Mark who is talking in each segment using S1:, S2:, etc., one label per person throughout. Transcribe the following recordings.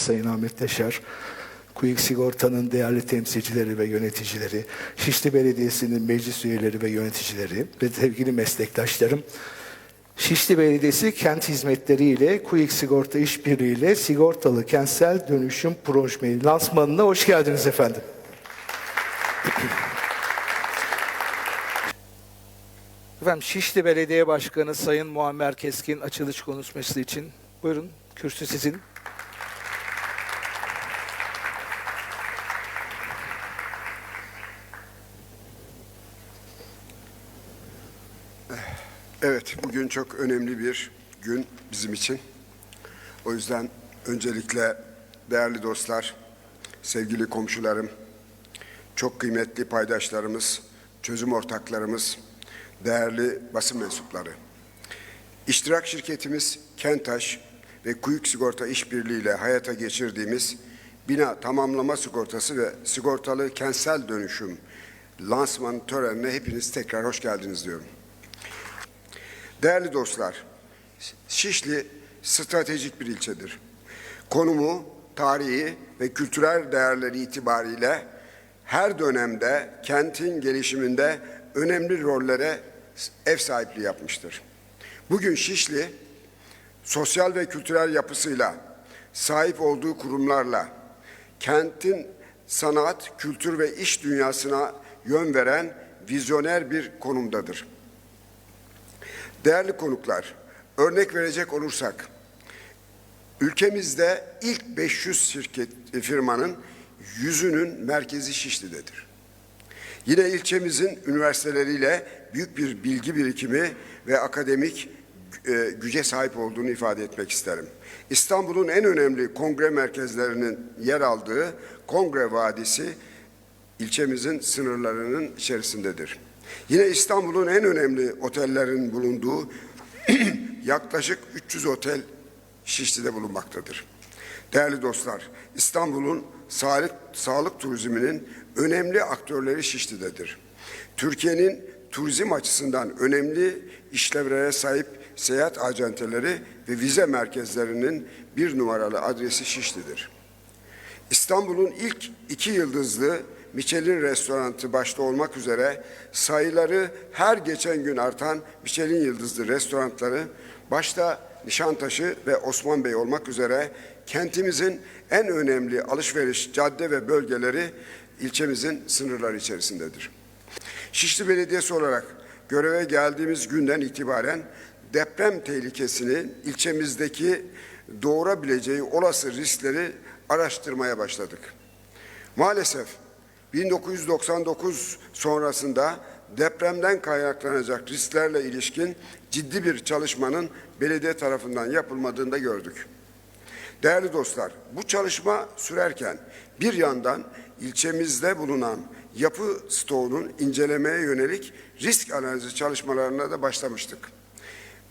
S1: Sayın Ahmet Yaşar, Kuyuk Sigorta'nın değerli temsilcileri ve yöneticileri, Şişli Belediyesi'nin meclis üyeleri ve yöneticileri ve sevgili meslektaşlarım, Şişli Belediyesi kent hizmetleri ile Kuyuk Sigorta İşbirliği ile sigortalı kentsel dönüşüm projesi lansmanına hoş geldiniz efendim. Efendim Şişli Belediye Başkanı Sayın Muammer Keskin açılış konuşması için buyurun kürsü sizin.
S2: Evet, bugün çok önemli bir gün bizim için. O yüzden öncelikle değerli dostlar, sevgili komşularım, çok kıymetli paydaşlarımız, çözüm ortaklarımız, değerli basın mensupları. İştirak şirketimiz Kentaş ve Kuyuk Sigorta İşbirliği ile hayata geçirdiğimiz bina tamamlama sigortası ve sigortalı kentsel dönüşüm lansman törenine hepiniz tekrar hoş geldiniz diyorum. Değerli dostlar, Şişli stratejik bir ilçedir. Konumu, tarihi ve kültürel değerleri itibariyle her dönemde kentin gelişiminde önemli rollere ev sahipliği yapmıştır. Bugün Şişli, sosyal ve kültürel yapısıyla, sahip olduğu kurumlarla, kentin sanat, kültür ve iş dünyasına yön veren vizyoner bir konumdadır. Değerli konuklar, örnek verecek olursak, ülkemizde ilk 500 şirket e, firmanın yüzünün merkezi Şişli'dedir. Yine ilçemizin üniversiteleriyle büyük bir bilgi birikimi ve akademik e, güce sahip olduğunu ifade etmek isterim. İstanbul'un en önemli kongre merkezlerinin yer aldığı Kongre Vadisi ilçemizin sınırlarının içerisindedir. Yine İstanbul'un en önemli otellerin bulunduğu yaklaşık 300 otel Şişli'de bulunmaktadır. Değerli dostlar, İstanbul'un sağlık, sağlık turizminin önemli aktörleri Şişli'dedir. Türkiye'nin turizm açısından önemli işlevlere sahip seyahat acenteleri ve vize merkezlerinin bir numaralı adresi Şişli'dir. İstanbul'un ilk iki yıldızlı Michelin restoranı başta olmak üzere sayıları her geçen gün artan Michelin yıldızlı restoranları başta Nişantaşı ve Osman Bey olmak üzere kentimizin en önemli alışveriş cadde ve bölgeleri ilçemizin sınırları içerisindedir. Şişli Belediyesi olarak göreve geldiğimiz günden itibaren deprem tehlikesini ilçemizdeki doğurabileceği olası riskleri araştırmaya başladık. Maalesef 1999 sonrasında depremden kaynaklanacak risklerle ilişkin ciddi bir çalışmanın belediye tarafından yapılmadığını da gördük. Değerli dostlar, bu çalışma sürerken bir yandan ilçemizde bulunan yapı stoğunun incelemeye yönelik risk analizi çalışmalarına da başlamıştık.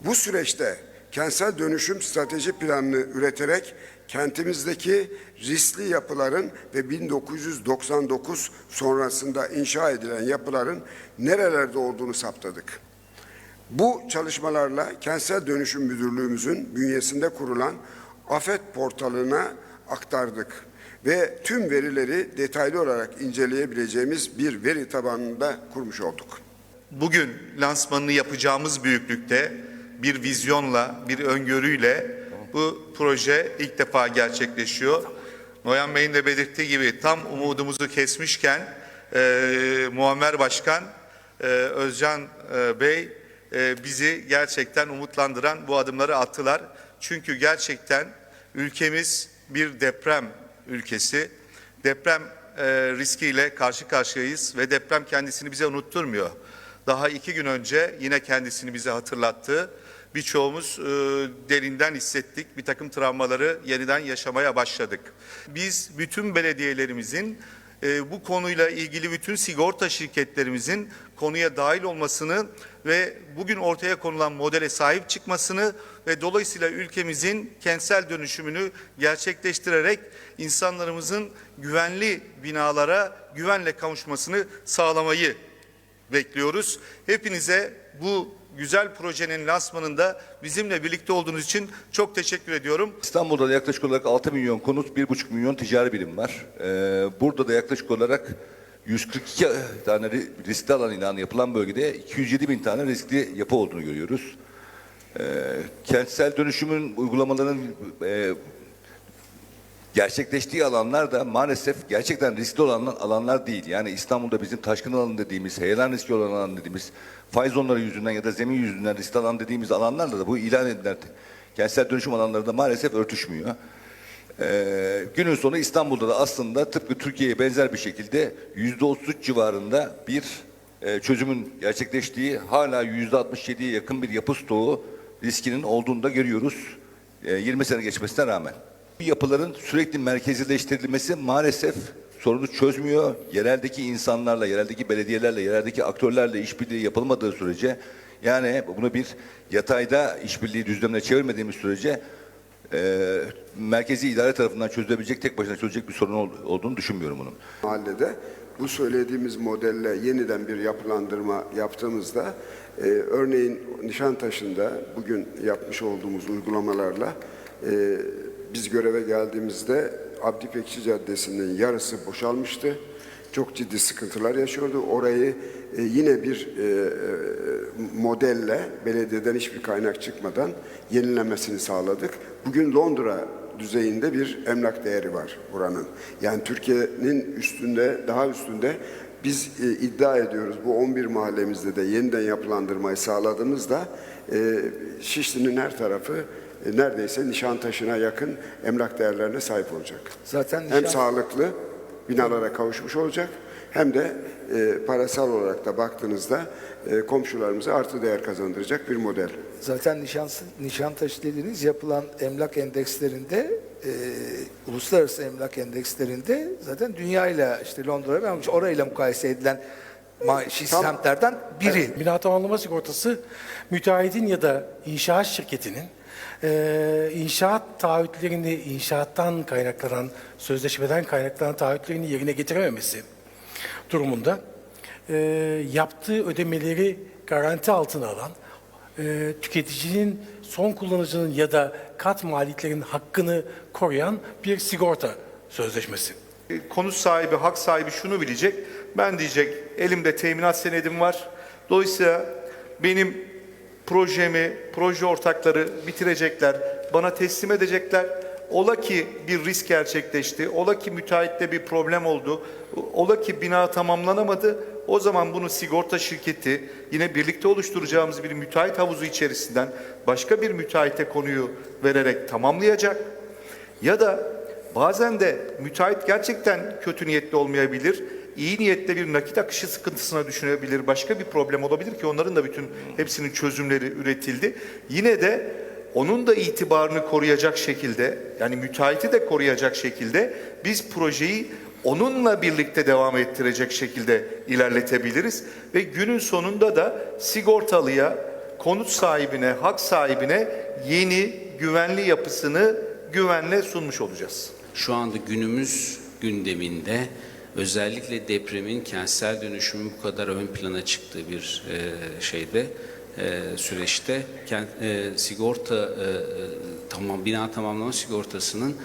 S2: Bu süreçte kentsel dönüşüm strateji planını üreterek kentimizdeki riskli yapıların ve 1999 sonrasında inşa edilen yapıların nerelerde olduğunu saptadık. Bu çalışmalarla Kentsel Dönüşüm Müdürlüğümüzün bünyesinde kurulan AFET portalına aktardık ve tüm verileri detaylı olarak inceleyebileceğimiz bir veri tabanında kurmuş olduk.
S3: Bugün lansmanını yapacağımız büyüklükte bir vizyonla, bir öngörüyle bu proje ilk defa gerçekleşiyor. Noyan Bey'in de belirttiği gibi tam umudumuzu kesmişken e, Muammer Başkan, e, Özcan e, Bey e, bizi gerçekten umutlandıran bu adımları attılar. Çünkü gerçekten ülkemiz bir deprem ülkesi. Deprem e, riskiyle karşı karşıyayız ve deprem kendisini bize unutturmuyor. Daha iki gün önce yine kendisini bize hatırlattı. Birçoğumuz e, derinden hissettik. Bir takım travmaları yeniden yaşamaya başladık. Biz bütün belediyelerimizin e, bu konuyla ilgili bütün sigorta şirketlerimizin konuya dahil olmasını ve bugün ortaya konulan modele sahip çıkmasını ve dolayısıyla ülkemizin kentsel dönüşümünü gerçekleştirerek insanlarımızın güvenli binalara güvenle kavuşmasını sağlamayı bekliyoruz. Hepinize bu güzel projenin lansmanında bizimle birlikte olduğunuz için çok teşekkür ediyorum.
S4: İstanbul'da da yaklaşık olarak 6 milyon konut, 1,5 milyon ticari birim var. Ee, burada da yaklaşık olarak 142 tane ri- riskli alan ilanı yapılan bölgede 207 bin tane riskli yapı olduğunu görüyoruz. Ee, kentsel dönüşümün uygulamalarının e, gerçekleştiği alanlar da maalesef gerçekten riskli olan alanlar değil. Yani İstanbul'da bizim taşkın alan dediğimiz, heyelan riski olan alan dediğimiz, faiz onları yüzünden ya da zemin yüzünden riskli alan dediğimiz alanlarla da bu ilan edilen kentsel dönüşüm alanlarında maalesef örtüşmüyor. Ee, günün sonu İstanbul'da da aslında tıpkı Türkiye'ye benzer bir şekilde yüzde otuz civarında bir e, çözümün gerçekleştiği hala yüzde 67'ye yakın bir yapı stoğu riskinin olduğunu da görüyoruz. E, 20 sene geçmesine rağmen. Bu yapıların sürekli merkezileştirilmesi maalesef sorunu çözmüyor. Yereldeki insanlarla, yereldeki belediyelerle, yereldeki aktörlerle işbirliği yapılmadığı sürece yani bunu bir yatayda işbirliği düzlemine çevirmediğimiz sürece e, merkezi idare tarafından çözülebilecek, tek başına çözülecek bir sorun ol- olduğunu düşünmüyorum bunun.
S2: mahallede bu söylediğimiz modelle yeniden bir yapılandırma yaptığımızda e, örneğin Nişantaşı'nda bugün yapmış olduğumuz uygulamalarla e, biz göreve geldiğimizde Abdi Caddesi'nin yarısı boşalmıştı. Çok ciddi sıkıntılar yaşıyordu. Orayı e, yine bir e, e, modelle belediyeden hiçbir kaynak çıkmadan yenilemesini sağladık. Bugün Londra düzeyinde bir emlak değeri var buranın. Yani Türkiye'nin üstünde, daha üstünde biz e, iddia ediyoruz bu 11 mahallemizde de yeniden yapılandırmayı sağladığımızda e, Şişli'nin her tarafı neredeyse Nişantaşı'na yakın emlak değerlerine sahip olacak.
S1: Zaten
S2: Hem
S1: nişan-
S2: sağlıklı binalara kavuşmuş olacak hem de e, parasal olarak da baktığınızda e, komşularımıza artı değer kazandıracak bir model.
S1: Zaten Nişansı, Nişantaşı dediğiniz yapılan emlak endekslerinde, e, uluslararası emlak endekslerinde zaten dünyayla işte Londra ve orayla mukayese edilen ma-
S2: Tam-
S1: semtlerden biri.
S5: Bina tamamlama sigortası müteahhitin ya da inşaat şirketinin eee, inşaat taahhütlerini, inşaattan kaynaklanan, sözleşmeden kaynaklanan taahhütlerini yerine getirememesi durumunda eee, yaptığı ödemeleri garanti altına alan, eee, tüketicinin, son kullanıcının ya da kat maliyetlerin hakkını koruyan bir sigorta sözleşmesi.
S3: konut sahibi, hak sahibi şunu bilecek. Ben diyecek elimde teminat senedim var. Dolayısıyla benim projemi, proje ortakları bitirecekler, bana teslim edecekler. Ola ki bir risk gerçekleşti, ola ki müteahhitte bir problem oldu, ola ki bina tamamlanamadı. O zaman bunu sigorta şirketi yine birlikte oluşturacağımız bir müteahhit havuzu içerisinden başka bir müteahhite konuyu vererek tamamlayacak. Ya da bazen de müteahhit gerçekten kötü niyetli olmayabilir. İyi niyetle bir nakit akışı sıkıntısına düşünebilir. Başka bir problem olabilir ki onların da bütün hepsinin çözümleri üretildi. Yine de onun da itibarını koruyacak şekilde yani müteahhiti de koruyacak şekilde biz projeyi onunla birlikte devam ettirecek şekilde ilerletebiliriz ve günün sonunda da sigortalıya, konut sahibine, hak sahibine yeni güvenli yapısını güvenle sunmuş olacağız.
S6: Şu anda günümüz gündeminde özellikle depremin kentsel dönüşümün bu kadar ön plana çıktığı bir e, şeyde e, süreçte kent, e, sigorta e, e, tamam bina tamamlama sigortasının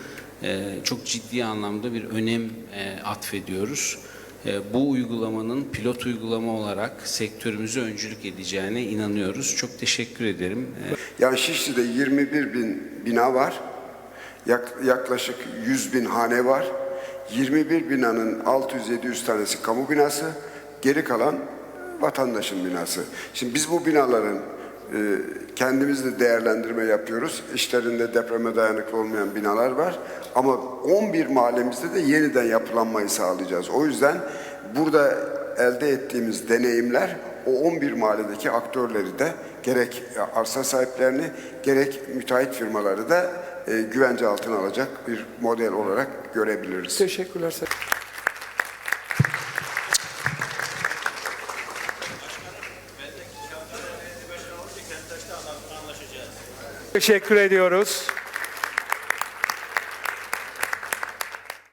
S6: e, çok ciddi anlamda bir önem e, atfediyoruz. E, bu uygulamanın pilot uygulama olarak sektörümüze öncülük edeceğine inanıyoruz. Çok teşekkür ederim. E,
S2: Yani Şişli'de 21 bin bina var. Yak- yaklaşık 100 bin hane var. 21 binanın 600-700 tanesi kamu binası. Geri kalan vatandaşın binası. Şimdi biz bu binaların e, kendimiz de değerlendirme yapıyoruz. İşlerinde depreme dayanıklı olmayan binalar var. Ama 11 mahallemizde de yeniden yapılanmayı sağlayacağız. O yüzden burada elde ettiğimiz deneyimler o 11 mahalledeki aktörleri de gerek arsa sahiplerini gerek müteahhit firmaları da e, güvence altına alacak bir model olarak görebiliriz.
S1: Teşekkürler. Teşekkür ediyoruz.